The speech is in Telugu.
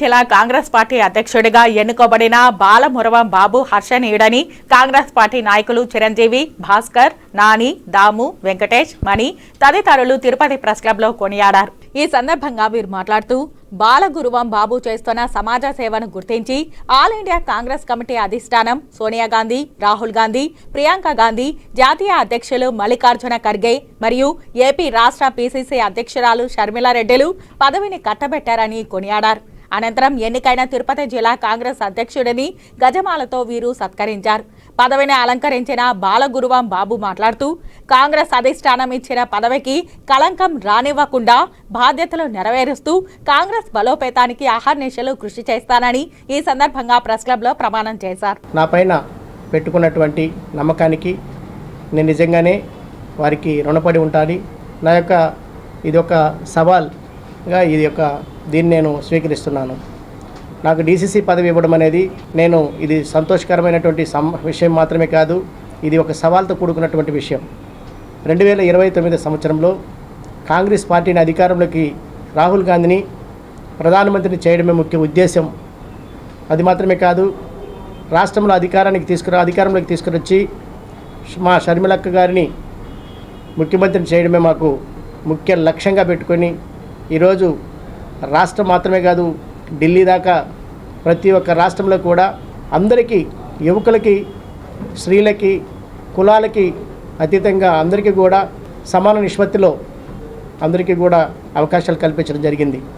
జిల్లా కాంగ్రెస్ పార్టీ అధ్యక్షుడిగా ఎన్నుకోబడిన బాలమురవం బాబు హర్షనీయుడని కాంగ్రెస్ పార్టీ నాయకులు చిరంజీవి భాస్కర్ నాని దాము వెంకటేష్ మణి తదితరులు తిరుపతి ప్రెస్ క్లబ్లో కొనియాడారు. ఈ సందర్భంగా వీరు మాట్లాడుతూ బాలగురువం బాబు చేస్తున్న సమాజ సేవను గుర్తించి ఆల్ ఇండియా కాంగ్రెస్ కమిటీ అధిష్టానం సోనియా గాంధీ రాహుల్ గాంధీ ప్రియాంక గాంధీ జాతీయ అధ్యక్షులు మల్లికార్జున ఖర్గే మరియు ఏపీ రాష్ట్ర పీసీసీ అధ్యక్షురాలు షర్మిలారెడ్డిలు పదవిని కట్టబెట్టారని కొనియాడారు. అనంతరం ఎన్నికైన తిరుపతి జిల్లా కాంగ్రెస్ అధ్యక్షుడిని గజమాలతో వీరు సత్కరించారు. పదవిని అలంకరించిన బాలగురువం బాబు మాట్లాడుతూ కాంగ్రెస్ అధిష్టానం ఇచ్చిన పదవికి కళంకం రానివ్వకుండా బాధ్యతలు నెరవేరుస్తూ కాంగ్రెస్ బలోపేతానికి అహర్నిశలు కృషి చేస్తానని ఈ సందర్భంగా ప్రెస్ క్లబ్లో ప్రమాణం చేశారు. నా పైన పెట్టుకున్నటువంటి నమ్మకానికి నేను నిజంగానే వారికి రుణపడి ఉండాలి నా యొక్క ఇది ఒక సవాల్. గా ఇది యొక్క దీన్ని నేను స్వీకరిస్తున్నాను. నాకు డీసీసీ పదవి ఇవ్వడం అనేది నేను ఇది సంతోషకరమైనటువంటి సం విషయం మాత్రమే కాదు ఇది ఒక సవాల్తో కూడుకున్నటువంటి విషయం. రెండు వేల ఇరవై తొమ్మిది సంవత్సరంలో కాంగ్రెస్ పార్టీని అధికారంలోకి రాహుల్ గాంధీని ప్రధానమంత్రిని చేయడమే ముఖ్య ఉద్దేశం అది మాత్రమే కాదు రాష్ట్రంలో అధికారానికి తీసుకురా అధికారంలోకి తీసుకురొచ్చి మా షర్మిలక్క గారిని ముఖ్యమంత్రిని చేయడమే మాకు ముఖ్య లక్ష్యంగా పెట్టుకొని ఈరోజు రాష్ట్రం మాత్రమే కాదు ఢిల్లీ దాకా ప్రతి ఒక్క రాష్ట్రంలో కూడా అందరికీ యువకులకి స్త్రీలకి కులాలకి అతీతంగా అందరికీ కూడా సమాన నిష్పత్తిలో అందరికీ కూడా అవకాశాలు కల్పించడం జరిగింది.